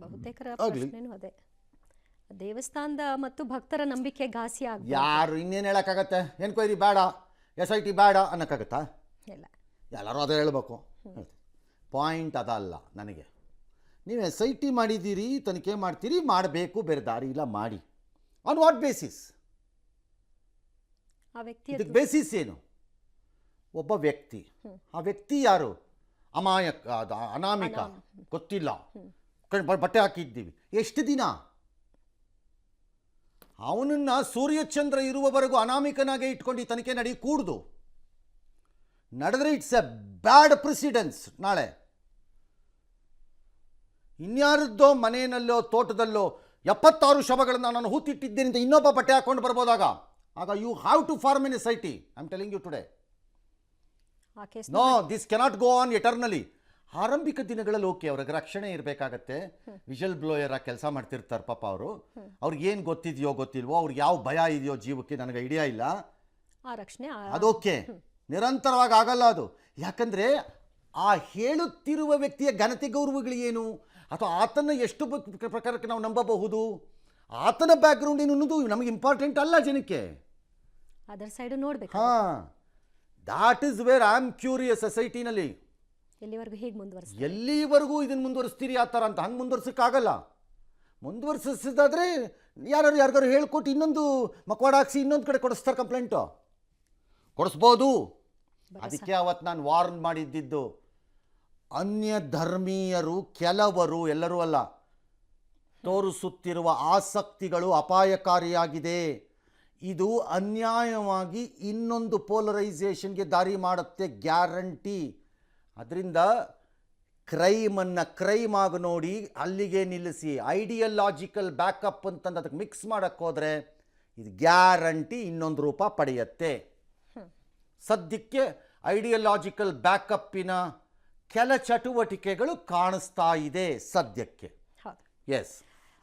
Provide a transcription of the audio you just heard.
ಬಹುತೇಕರ. ಪ್ರಶ್ನೆನೂ ಅದೇ. ದೇವಸ್ಥಾನದ ಮತ್ತು ಭಕ್ತರ ನಂಬಿಕೆ ಘಾಸಿ ಆಗ ಯಾರು ಇನ್ನೇನು ಹೇಳೋಕ್ಕಾಗತ್ತೆ? ಎನ್ಕ್ವೈರಿ ಬೇಡ. ಎಸ್ ಐ ಟಿ ಬೇಡ ಅನ್ನೋಕ್ಕಾಗತ್ತಾ? ಇಲ್ಲ. ಎಲ್ಲರೂ ಅದೇ ಹೇಳ್ಬೇಕು. ಪಾಯಿಂಟ್ ಅದಲ್ಲ ನನಗೆ. ನೀವು ಎಸ್ ಐ ಟಿ ಮಾಡಿದ್ದೀರಿ ತನಿಖೆ ಮಾಡ್ತೀರಿ ಮಾಡಬೇಕು ಬೇರೆ ದಾರಿ ಇಲ್ಲ ಮಾಡಿ. ಆನ್ ವಾಟ್ ಬೇಸಿಸ್ ಆ ವ್ಯಕ್ತಿ ಇದಕ್ಕೆ ಬೇಸಿಸ್ ಏನು? ಒಬ್ಬ ವ್ಯಕ್ತಿ. ಆ ವ್ಯಕ್ತಿ ಯಾರು? ಅಮಾಯಕ ಅನಾಮಿಕ. ಗೊತ್ತಿಲ್ಲ. ಬಟ್ಟೆ ಹಾಕಿದ್ದೀವಿ. ಎಷ್ಟು ದಿನ? ಅವನನ್ನು ಸೂರ್ಯಚಂದ್ರ ಇರುವವರೆಗೂ ಅನಾಮಿಕನಾಗೆ ಇಟ್ಕೊಂಡು ಈ ತನಿಖೆ ನಡಿ ಕೂಡ್ದು. ನಡೆದ್ರೆ ಇಟ್ಸ್ ಎ ಬ್ಯಾಡ್ ಪ್ರೆಸಿಡೆನ್ಸ್ ನಾಳೆ. ಇನ್ಯಾರದ್ದೋ ಮನೆಯಲ್ಲೋ ತೋಟದಲ್ಲೋ ಎಪ್ಪತ್ತಾರು ಶವಗಳನ್ನು ನಾನು ಹೂತಿಟ್ಟಿದ್ದೇನೆ ಅಂತ ಇನ್ನೊಬ್ಬ ಬಟ್ಟೆ ಹಾಕೊಂಡು ಬರ್ಬೋದಾಗ ಆಗ you have to form in a I T I am telling you today no this cannot go on eternally ಆರಂಭಿಕ ದಿನಗಳಲ್ಲಿ ಓಕೆ ಅವ್ರಿಗೆ ರಕ್ಷಣೆ ಇರಬೇಕಾಗತ್ತೆ. ವಿಷಲ್ ಬ್ಲೋಯರ್ ಆಗಿ ಕೆಲಸ ಮಾಡ್ತಿರ್ತಾರೆ ಪಾಪ ಅವರು. ಅವ್ರಿಗೆ ಏನು ಗೊತ್ತಿದೆಯೋ ಗೊತ್ತಿಲ್ವೋ ಅವ್ರಿಗೆ ಯಾವ ಭಯ ಇದೆಯೋ ಜೀವಕ್ಕೆ ನನಗೆ ಐಡಿಯಾ ಇಲ್ಲ. ಆ ರಕ್ಷಣೆ ಅದೋಕೆ ನಿರಂತರವಾಗಿ ಆಗಲ್ಲ ಅದು. ಯಾಕಂದರೆ ಆ ಹೇಳುತ್ತಿರುವ ವ್ಯಕ್ತಿಯ ಘನತೆ ಗೌರವಗಳು ಏನು? ಅಥವಾ ಆತನ ಎಷ್ಟು ಪ್ರಕಾರಕ್ಕೆ ನಾವು ನಂಬಬಹುದು? ಆತನ ಬ್ಯಾಕ್ಗ್ರೌಂಡ್ ಏನು ಅನ್ನೋದು ನಮಗೆ ಇಂಪಾರ್ಟೆಂಟ್ ಅಲ್ಲ ಜನಕ್ಕೆ. ಅದರ್ ಸೈಡ್ ನೋಡ್ಬೇಕು ಹಾಂ. That is where I am curious ಸೊಸೈಟಿನಲ್ಲಿ ಎಲ್ಲಿವರೆಗೂ ಹೇಗೆ ಮುಂದುವರಿಸ ಎಲ್ಲಿವರೆಗೂ ಇದನ್ನು ಮುಂದುವರಿಸ್ತೀರಿ ಆ ಥರ ಅಂತ? ಹಂಗೆ ಮುಂದುವರ್ಸೋಕ್ಕಾಗಲ್ಲ. ಮುಂದುವರ್ಸಿದಾದ್ರೆ ಯಾರು ಯಾರಿಗಾರು ಹೇಳ್ಕೊಟ್ಟು ಇನ್ನೊಂದು ಮಕ್ವಾಡ ಹಾಕ್ಸಿ ಇನ್ನೊಂದು ಕಡೆ ಕೊಡಿಸ್ತಾರೆ ಕಂಪ್ಲೇಂಟು. ಕೊಡಿಸ್ಬೋದು. ಅದಕ್ಕೆ ಅವತ್ತು ನಾನು ವಾರ್ನ್ ಮಾಡಿದ್ದಿದ್ದು ಅನ್ಯ ಧರ್ಮೀಯರು ಕೆಲವರು ಎಲ್ಲರೂ ಅಲ್ಲ ತೋರಿಸುತ್ತಿರುವ ಆಸಕ್ತಿಗಳು ಅಪಾಯಕಾರಿಯಾಗಿದೆ. ಇದು ಅನ್ಯಾಯವಾಗಿ ಇನ್ನೊಂದು ಪೋಲರೈಸೇಷನ್ಗೆ ದಾರಿ ಮಾಡುತ್ತೆ ಗ್ಯಾರಂಟಿ. ಅದರಿಂದ ಕ್ರೈಮನ್ನು ಕ್ರೈಮ್ ಆಗಿ ನೋಡಿ ಅಲ್ಲಿಗೆ ನಿಲ್ಲಿಸಿ ಐಡಿಯಲಾಜಿಕಲ್ ಬ್ಯಾಕಪ್ ಅಂತಂದು ಅದಕ್ಕೆ ಮಿಕ್ಸ್ ಮಾಡೋಕ್ಕೋದ್ರೆ ಹೋದರೆ ಇದು ಗ್ಯಾರಂಟಿ ಇನ್ನೊಂದು ರೂಪ ಪಡೆಯುತ್ತೆ. ಸದ್ಯಕ್ಕೆ ಐಡಿಯಲಾಜಿಕಲ್ ಬ್ಯಾಕಪ್ಪಿನ ಕೆಲ ಚಟುವಟಿಕೆಗಳು ಕಾಣಿಸ್ತಾ ಇದೆ ಸದ್ಯಕ್ಕೆ. ಎಸ್